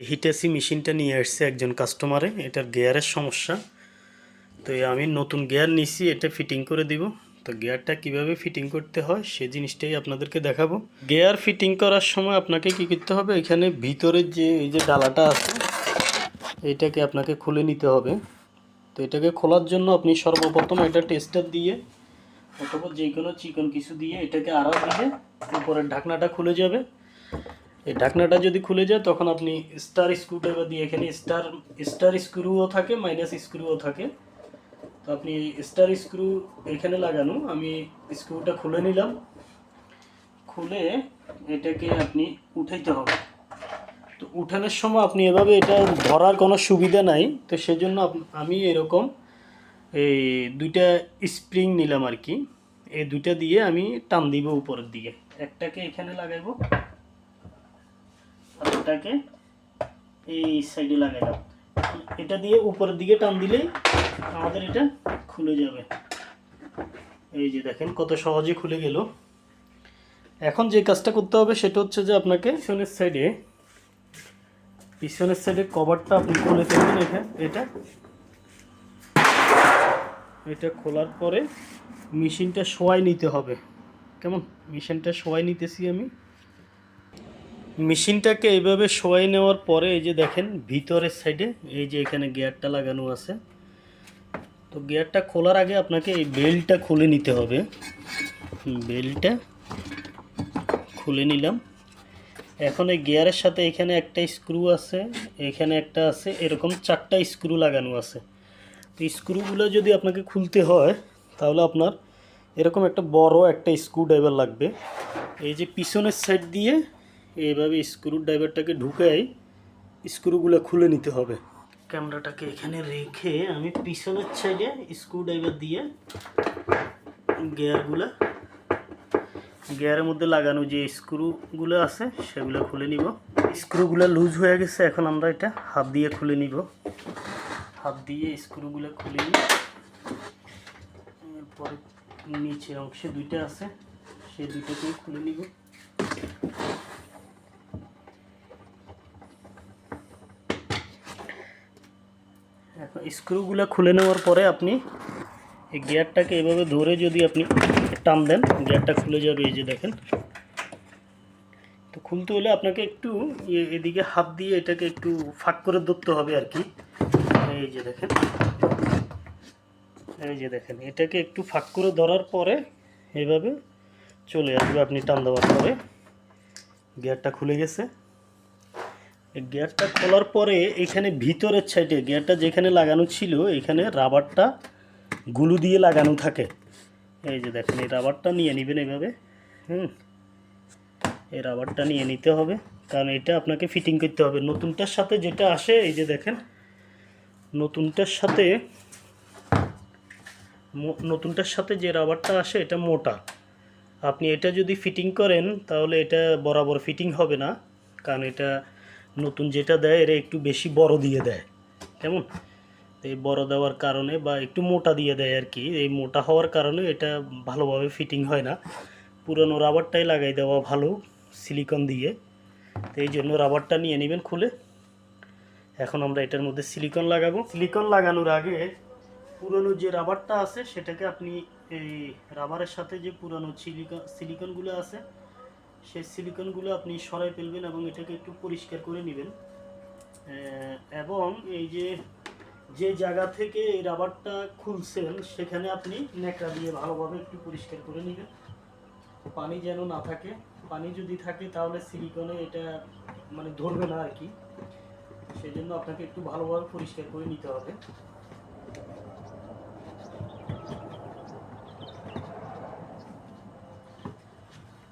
Hitachi মেশিনটা নিয়ে আসছে একজন কাস্টমারে এটার গিয়ারের সমস্যা। তো আমি নতুন গিয়ার নিছি, এটা ফিটিং করে দিব। তো গিয়ারটা কীভাবে ফিটিং করতে হয়, সে জিনিসটাই আপনাদেরকে দেখাবো। গিয়ার ফিটিং করার সময় আপনাকে কি করতে হবে, এখানে ভিতরের যে, এই যে ডালাটা আছে, এটাকে আপনাকে খুলে নিতে হবে। তো এটাকে খোলার জন্য আপনি সর্বপ্রথম এটা টেস্টার দিয়ে অথবা যে কোনো চিকন কিছু দিয়ে এটাকে আড়া দিলে উপরের ঢাকনাটা খুলে যাবে। এই ঢাকনাটা যদি খুলে যায়, তখন আপনি স্টার স্ক্রুড্রাইভার দিয়ে এখানে স্টার স্টার স্ক্রুও থাকে মাইনাস স্ক্রুও থাকে। তো আপনি স্টার স্ক্রু এখানে লাগানো, আমি স্ক্রুটা খুলে নিলাম। খুলে এটাকে আপনি উঠাইতে হবে। তো উঠানোর সময় আপনি এভাবে এটা ধরার কোনো সুবিধা নাই। তো সেজন্য আমি এরকম এই দুইটা স্প্রিং নিলাম আর কি। এই দুইটা দিয়ে আমি টান দিব উপরের দিকে। একটাকে এখানে লাগাইবো। ওটাকে এই সাইডে লাগাইলাম। এটা দিয়ে উপরের দিকে টান দিলেই আমাদের এটা খুলে যাবে। এই যে দেখেন, কত সহজে খুলে গেল। এখন যে কাজটা করতে হবে সেটা হচ্ছে যে আপনাকে পিছনের সাইডে পিছনের সাইডে কভারটা আপনি খুলে ফেলবেন এখানে এটা। এটা খোলার পরে মেশিনটা শোয়াই নিতে হবে। কেমন? মেশিনটা শোয়াই নিতেছি আমি। মেশিনটাকে এইভাবে শোয়াই নেওয়ার পরে এই যে দেখেন, ভিতরের সাইডে এই যে এখানে গিয়ারটা লাগানো আছে। তো গিয়ারটা খোলার আগে আপনাকে এই বেল্টটা খুলে নিতে হবে। বেল্টটা খুলে নিলাম। এখন এই গিয়ারের সাথে এখানে একটা স্ক্রু আছে, এখানে একটা আছে, এরকম চারটা স্ক্রু লাগানো আছে। তো স্ক্রুগুলো যদি আপনাকে খুলতে হয়, তাহলে আপনার এরকম একটা বড় একটা স্ক্রু ড্রাইভার লাগবে। এই যে পিছনের সাইড দিয়ে এইভাবে স্ক্রু ড্রাইভারটাকে ঢুকাই স্ক্রুগুলো খুলে নিতে হবে। ক্যামেরাটাকে এখানে রেখে আমি পিছনের সাইডে স্ক্রু ড্রাইভার দিয়ে গিয়ারগুলো গিয়ারের মধ্যে লাগানো যে স্ক্রুগুলো আছে, সেগুলো খুলে নিব। স্ক্রুগুলো লুজ হয়ে গেছে, এখন আমরা এটা হাত দিয়ে খুলে নিব। হাত দিয়ে স্ক্রুগুলো খুলে নিই এরপরে নিচে অংশে দুইটা আছে সেই দুইটাকেই খুলে নিব এখন স্ক্রুগুলো খুলে নেওয়ার পরে আপনি এই গিয়ারটাকে এভাবে ধরে যদি আপনি টান দেন, গিয়ারটা খুলে যাবে এই যে দেখেন। তো খুলতে হলে আপনাকে একটু এদিকে হাত দিয়ে এটাকে একটু ফাঁক করে ধরতে হবে আর কি। এই যে দেখেন। এই যে দেখেন, এটাকে একটু ফাঁক করে ধরার পরে এইভাবে চলে আসবে আপনি টান দেওয়ার পরে। গিয়ারটা খুলে গেছে। গিয়ারটা খোলার পরে এখানে ভিতরের সাইডে গিয়ারটা যেখানে লাগানো ছিল, এখানে রাবারটা গুলু দিয়ে লাগানো থাকে। এই যে দেখেন, এই রাবারটা নিয়ে নেবেন এইভাবে হুম? এই রাবারটা নিয়ে নিতে হবে, কারণ এটা আপনাকে ফিটিং করতে হবে। নতুনটার সাথে যেটা আসে, এই যে দেখেন, নতুনটার সাথে নতুনটার সাথে যে রাবারটা আসে, এটা মোটা। আপনি এটা যদি ফিটিং করেন, তাহলে এটা বরাবর ফিটিং হবে না, কারণ এটা নতুন যেটা দেয়, এরা একটু বেশি বড় দিয়ে দেয়। কেমন? এই বড় দেওয়ার কারণে বা একটু মোটা দিয়ে দেয় আর কি। এই মোটা হওয়ার কারণে এটা ভালোভাবে ফিটিং হয় না। পুরনো রাবারটাই লাগাই দেওয়া ভালো সিলিকন দিয়ে। তো এই জন্য রাবারটা নিয়ে নেবেন খুলে। এখন আমরা এটার মধ্যে সিলিকন লাগাবো। সিলিকন লাগানোর আগে পুরনো যে রাবারটা আছে, সেটাকে আপনি এই রাবারের সাথে যে পুরনো সিলিকন সিলিকনগুলো আছে সেই সিলিকনগুলো আপনি সরাই ফেলবেন এবং এটাকে একটু পরিষ্কার করে নেবেন। এবং এই যে যে জায়গা থেকে এই রাবারটা খুলছেন, সেখানে আপনি ন্যাকড়া দিয়ে ভালোভাবে একটু পরিষ্কার করে নেবেন। পানি যেন না থাকে। পানি যদি থাকে, তাহলে সিলিকনে এটা মানে ধরবে না আর কি। সেই জন্য আপনাকে একটু ভালোভাবে পরিষ্কার করে নিতে হবে।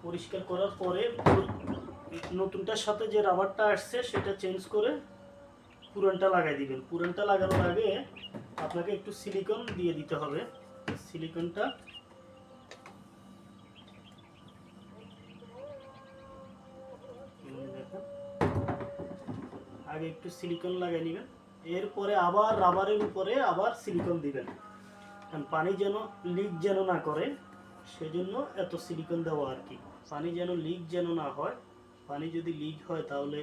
পরিষ্কার করার পরে নতুনটার সাথে যে রাবারটা আসছে সেটা চেঞ্জ করে পুরানটা লাগাই দিবেন। পুরানটা লাগানোর আগে আপনাকে একটু সিলিকন দিয়ে দিতে হবে। সিলিকনটা আগে একটু সিলিকন লাগাই নেবেন। এরপরে আবার রাবারের উপরে আবার সিলিকন দিবেন। কারণ পানি যেন লিক যেন না করে, সেজন্য এত সিলিকন দেওয়া আর কি। পানি যেন লিক যেন না হয়, পানি যদি লিক হয় তাহলে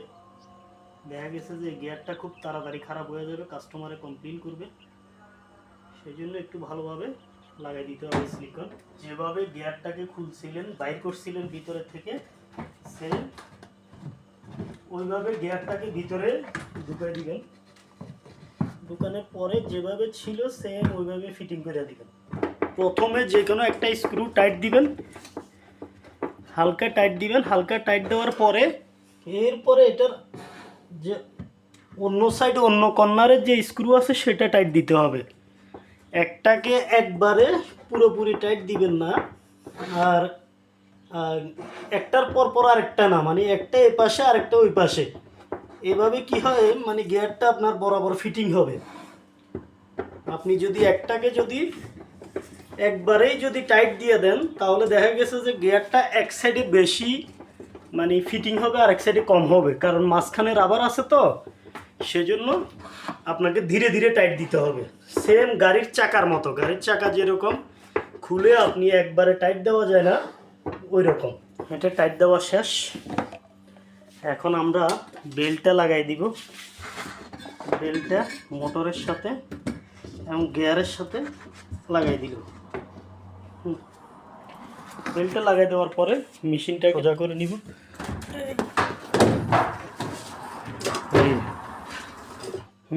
দেখা গেছে যে গিয়ারটা খুব তাড়াতাড়ি খারাপ হয়ে যাবে কাস্টমারে কমপ্লেন করবে। সেই জন্য একটু ভালোভাবে লাগাই দিতে হবে সিলিকন যেভাবে গিয়ারটাকে খুলছিলেন, বাইর করছিলেন ভিতরে থেকে সেম ওইভাবে গিয়ারটাকে ভিতরে ঢুকাই দিবেন। দোকানের পরে যেভাবে ছিল সেম ওইভাবে ফিটিং করে দিবেন। প্রথমে যে কোনো একটা স্ক্রু টাইট দিবেন হালকা টাইট দিবেন, হালকা টাইট দেওয়ার পরে এরপরে এটার যে অন্য সাইডে অন্য কর্নারের যে স্ক্রু আছে সেটা টাইট দিতে হবে। একটাকে একবারে পুরোপুরি টাইট দিবেন না। আর একটার পর পর আরেকটা না মানে একটা এ পাশে, আরেকটা ওই পাশে। এভাবে কি হয় মানে গিয়ারটা আপনার বরাবর ফিটিং হবে। আপনি যদি একটাকে যদি একবারেই যদি টাইট দিয়ে দেন, তাহলে দেখা গেছে যে গিয়ারটা এক সাইডে বেশি মানে ফিটিং হবে আর এক সাইডে কম হবে। কারণ মাঝখানে রাবার আছে তো, সেজন্য আপনাকে ধীরে ধীরে টাইট দিতে হবে। সেম গাড়ির চাকার মতো। গাড়ির চাকা যেরকম, খুলে আপনি একবারে টাইট দেওয়া যায় না ওই রকম এটা টাইট দেওয়া শেষ। এখন আমরা বেল্টটা লাগাই দিব। বেল্টটা মোটরের সাথে এবং গিয়ারের সাথে লাগাই দিল। বেল্টটা লাগাই দেওয়ার পরে মেশিনটা সোজা করে নিব।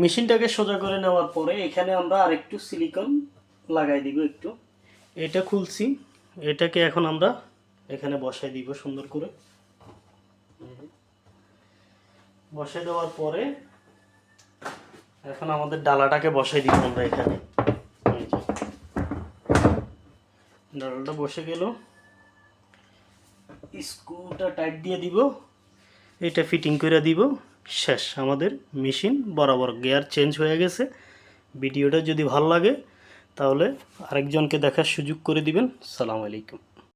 মেশিনটাকে সোজা করে নেওয়ার পরে এখানে আমরা আরেকটু সিলিকন লাগাই দিব একটু। এটা খুলছি, এটাকে এখন আমরা এখানে বসাই দিব সুন্দর করে। বসাই দেওয়ার পরে এখন আমাদের ডালাটাকে বসাই দিব আমরা এখানে। ডালাটা বসে গেল। স্ক্রুটা টাইট দিয়ে দিব। এটা ফিটিং করে দিব। শেষ, আমাদের মেশিন বরাবর গিয়ার চেঞ্জ হয়ে গেছে। ভিডিওটা যদি ভালো লাগে, তাহলে আরেকজনকে দেখার সুযোগ করে দিবেন। সালাম আলাইকুম।